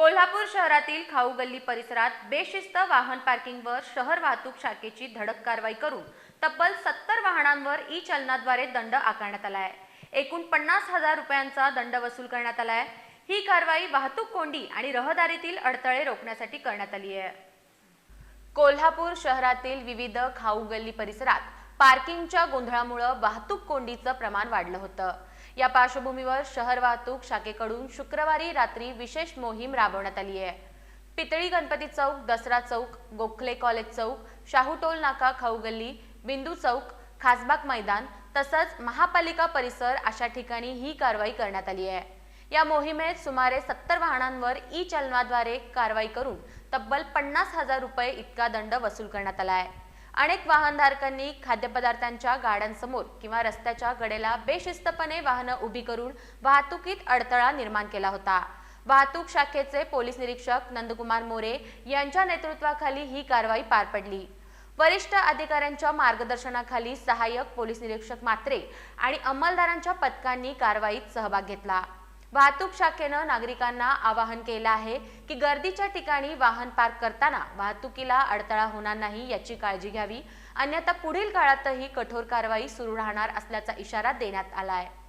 कोल्हापूर शहरातील खाऊ गल्ली परिसरात बेशिस्त वाहन पार्किंगवर शहर वाहतूक शाखेची धडक कारवाई करून तब्बल सत्तर वाहनांवर ई चलनाद्वारे दंड आकारण्यात आला आहे. एकूण पन्नास हजार रुपयांचा दंड वसूल करण्यात आला आहे. ही कारवाई वाहतूक कोंडी आणि रहदारीतील अडथळे रोखण्यासाठी करण्यात आली आहे. कोल्हापूर शहरातील विविध खाऊ गल्ली परिसरात पार्किंगच्या गोंधळामुळे वाहतूक कोंडीचं प्रमाण वाढलं होतं. या पार्श्वभूमीवर शहर वाहतूक शाखेकडून शुक्रवारी रात्री विशेष मोहीम राबवण्यात आली आहे. पितळी गणपती चौक दसरा चौक गोखले कॉलेज चौक शाहू टोल नाका खाऊ गल्ली बिंदू चौक खासबाग मैदान तसंच महापालिका परिसर अशा ठिकाणी ही कारवाई करण्यात आली आहे. या मोहिमेत सुमारे सत्तर वाहनांवर ई चलनाद्वारे कारवाई करून तब्बल पन्नास हजार रुपये इतका दंड वसूल करण्यात आला आहे. अनेक वाहनधारकांनी खाद्यपदार्थांच्या गाड्यांसमोर किंवा रस्त्याच्या कडेला बेशिस्तपणे वाहनं उभी करून वाहतुकीत अडथळा निर्माण केला होता. वाहतूक शाखेचे पोलीस निरीक्षक नंदकुमार मोरे यांच्या नेतृत्वाखाली ही कारवाई पार पडली. वरिष्ठ अधिकाऱ्यांच्या मार्गदर्शनाखाली सहाय्यक पोलीस निरीक्षक मात्रे आणि अंमलदारांच्या पथकांनी कारवाईत सहभाग घेतला. वाहतूक शाखेनं नागरिकांना आवाहन केलं आहे की गर्दीच्या ठिकाणी वाहन पार्क करताना वाहतुकीला अडथळा होणार नाही याची काळजी घ्यावी. अन्यथा पुढील काळातही कठोर कारवाई सुरू राहणार असल्याचा इशारा देण्यात आला आहे.